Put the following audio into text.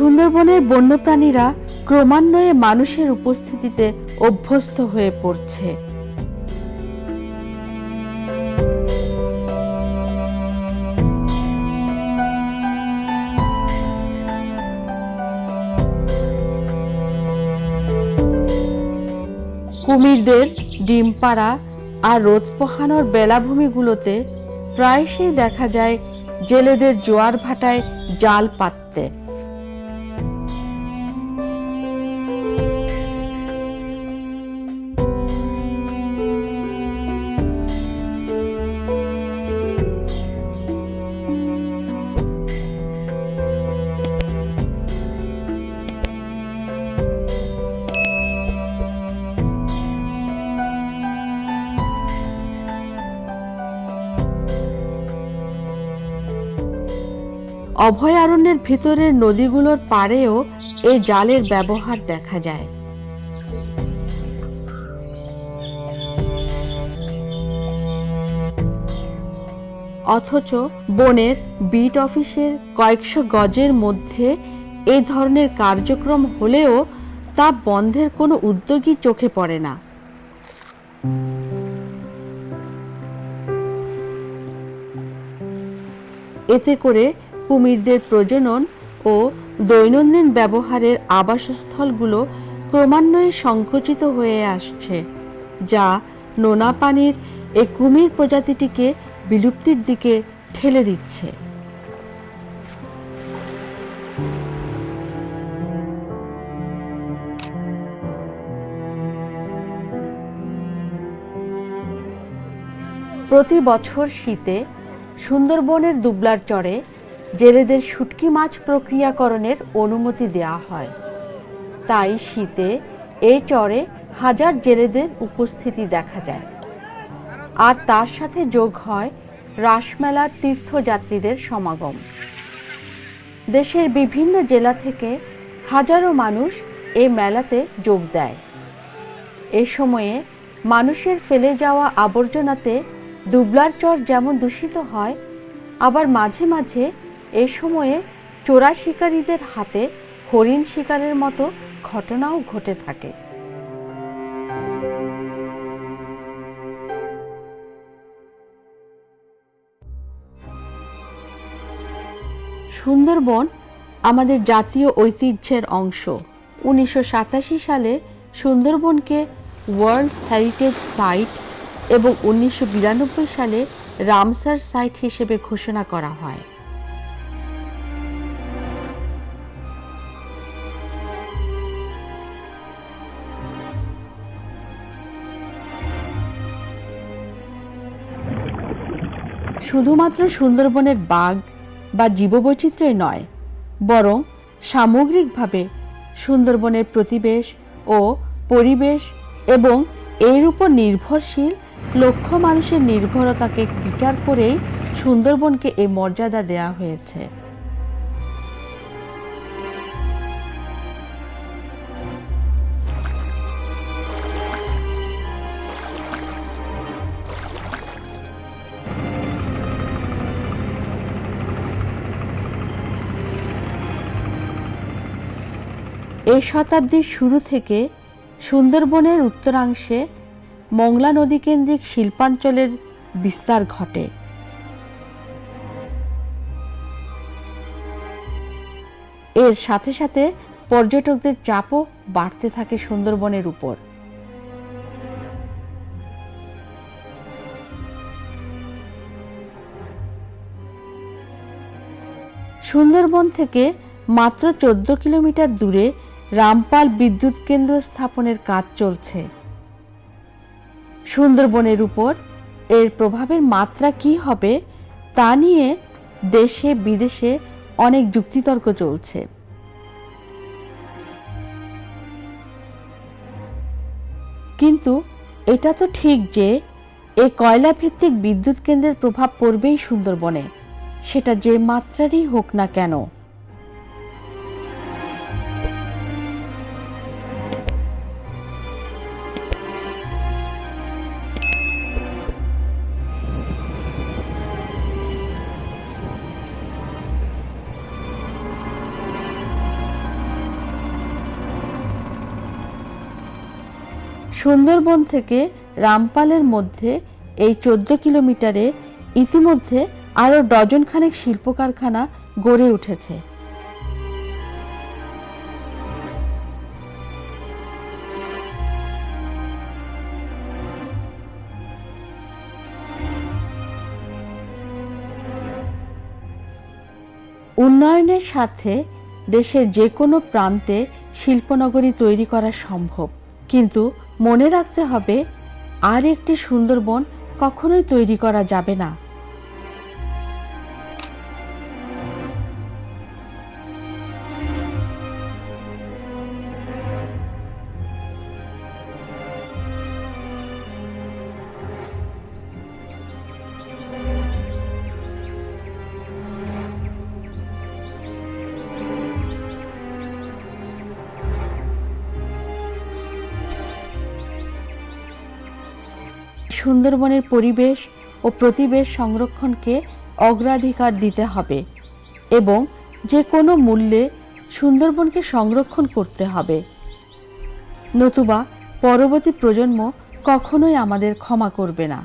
সুন্দরবনের বন্যপ্রাণীরা ক্রমান্বয়ে মানুষের উপস্থিতিতে অভ্যস্ত হয়ে পড়ছে। কুমিরদের ডিম পাড়া আর রোদ পোহানোর বেলাভূমিগুলোতে প্রায়শই দেখা যায় জেলেদের জোয়ার ভাটায় জাল পাততে। অভয়ারণ্যের ভিতরের নদীগুলোর পাড়েও এই জালের ব্যবহার দেখা যায়। অথচ বনের বিট অফিসের কয়েকশো গজের মধ্যে এই ধরনের কার্যক্রম হলেও তা বন্ধের কোনো উদ্যোগই চোখে পড়ে না। এতে করে কুমিরদের প্রজনন ও দৈনন্দিন ব্যবহারের আবাসস্থলগুলো ক্রমান্বয়ে সংকুচিত হয়ে আসছে, যা নোনা পানির এই কুমির প্রজাতিটিকে বিলুপ্তির দিকে ঠেলে দিচ্ছে। প্রতি বছর শীতে সুন্দরবনের দুবলার চরে জেলেদের শুটকি মাছ প্রক্রিয়াকরণের অনুমতি দেওয়া হয়। তাই শীতে এই চরে হাজার জেলেদের উপস্থিতি দেখা যায়। আর তার সাথে যোগ হয় রাসমেলার তীর্থযাত্রীদের সমাগম। দেশের বিভিন্ন জেলা থেকে হাজারো মানুষ এই মেলাতে যোগ দেয়। এ সময়ে মানুষের ফেলে যাওয়া আবর্জনাতে দুবলার চর যেমন দূষিত হয়, আবার মাঝে মাঝে এ সময়ে চোরা শিকারীদের হাতে হরিণ শিকারের মতো ঘটনাও ঘটে থাকে। সুন্দরবন আমাদের জাতীয় ঐতিহ্যের অংশ। উনিশশো সাতাশি সালে সুন্দরবনকে ওয়ার্ল্ড হেরিটেজ সাইট এবং উনিশশো বিরানব্বই সালে রামসার সাইট হিসেবে ঘোষণা করা হয়। শুধুমাত্র সুন্দরবনের বাঘ বা জীববৈচিত্র্যই নয়, বরং সামগ্রিকভাবে সুন্দরবনের প্রতিবেশ ও পরিবেশ এবং এর উপর নির্ভরশীল লক্ষ মানুষের নির্ভরতাকে বিচার করেই সুন্দরবনকে এই মর্যাদা দেয়া হয়েছে। এই শতাব্দীর শুরু থেকে সুন্দরবনের উত্তরাংশে মংলা নদী কেন্দ্রিক শিল্পাঞ্চলের বিস্তার ঘটে। এর সাথে সাথে পর্যটকদের চাপও বাড়তে থাকে সুন্দরবনের উপর। সুন্দরবন থেকে মাত্র চোদ্দ কিলোমিটার দূরে রামপাল বিদ্যুৎ কেন্দ্র স্থাপনের কাজ চলছে। সুন্দরবনের উপর এর প্রভাবের মাত্রা কি হবে, তা নিয়ে দেশে বিদেশে অনেক যুক্তিতর্ক চলছে। কিন্তু এটা তো ঠিক যে এ কয়লা ভিত্তিক বিদ্যুৎ কেন্দ্রের প্রভাব পড়বেই সুন্দরবনে, সেটা যে মাত্রারই হোক না কেন। সুন্দরবন থেকে রামপালের মধ্যে এই চোদ্দ কিলোমিটারে ইতিমধ্যে আরও ডজনখানেক শিল্প কারখানা গড়ে উঠেছে। উন্নয়নের সাথে দেশের যে কোনো প্রান্তে শিল্পনগরী তৈরি করা সম্ভব। কিন্তু মনে রাখতে হবে আর একটি সুন্দরবন কখনোই তৈরি করা যাবে না। সুন্দরবনের পরিবেশ ও প্রতিবেশ সংরক্ষণকে অগ্রাধিকার দিতে হবে এবং যে কোনো মূল্যে সুন্দরবনকে সংরক্ষণ করতে হবে। নতুবা পরবর্তী প্রজন্ম কখনোই আমাদের ক্ষমা করবে না।